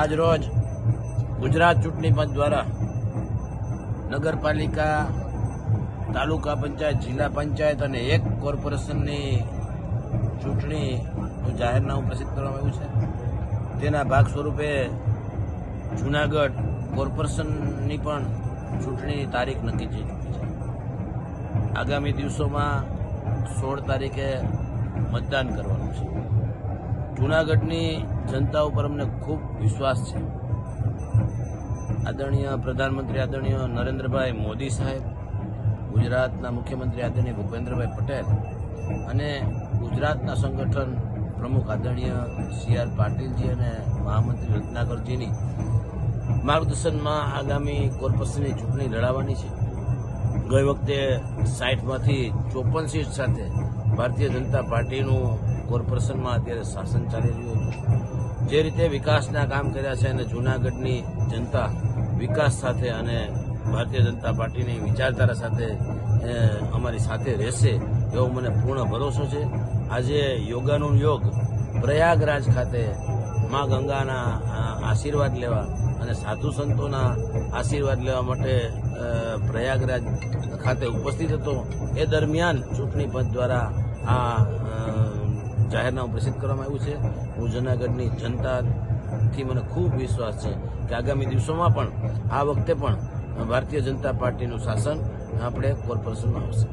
આજ રોજ ગુજરાત ચૂંટણી પંચ દ્વારા નગરપાલિકા, તાલુકા પંચાયત, જિલ્લા પંચાયત અને એક કોર્પોરેશનની ચૂંટણીનું જાહેરનામું પ્રસિદ્ધ કરવામાં આવ્યું છે. તેના ભાગ સ્વરૂપે જૂનાગઢ કોર્પોરેશનની પણ ચૂંટણીની તારીખ નક્કી થઈ ચૂકી છે. આગામી દિવસોમાં સોળ તારીખે મતદાન કરવાનું છે. જૂનાગઢની જનતા ઉપર અમને ખૂબ વિશ્વાસ છે. આદરણીય પ્રધાનમંત્રી આદરણીય નરેન્દ્રભાઈ મોદી સાહેબ, ગુજરાતના મુખ્યમંત્રી આદરણીય ભૂપેન્દ્રભાઈ પટેલ અને ગુજરાતના સંગઠન પ્રમુખ આદરણીય સી આર પાટીલજી અને મહામંત્રી રત્નાકરજીની માર્ગદર્શનમાં આગામી કોર્પોરેશનની ચૂંટણી લડાવવાની છે. ગઈ વખતે સાઠમાંથી ચોપન સીટ સાથે ભારતીય જનતા પાર્ટીનું કોર્પોરેશનમાં અત્યારે શાસન ચાલી રહ્યું હતું જે રીતે વિકાસના કામ કર્યા છે અને જૂનાગઢની જનતા વિકાસ સાથે અને ભારતીય જનતા પાર્ટીની વિચારધારા સાથે અમારી સાથે રહેશે એવો મને પૂર્ણ ભરોસો છે. આજે યોગાનું યોગ પ્રયાગરાજ ખાતે મા ગંગાના આશીર્વાદ લેવા અને સાધુ સંતોના આશીર્વાદ લેવા માટે પ્રયાગરાજ ખાતે ઉપસ્થિત હતો. એ દરમિયાન ચૂંટણી પંચ દ્વારા આ જાહેરનામું પ્રસિદ્ધ કરવામાં આવ્યું છે. હું જૂનાગઢની જનતાથી મને ખૂબ વિશ્વાસ છે કે આગામી દિવસોમાં પણ આ વખતે પણ ભારતીય જનતા પાર્ટીનું શાસન આપણે કોર્પોરેશનમાં આવશે.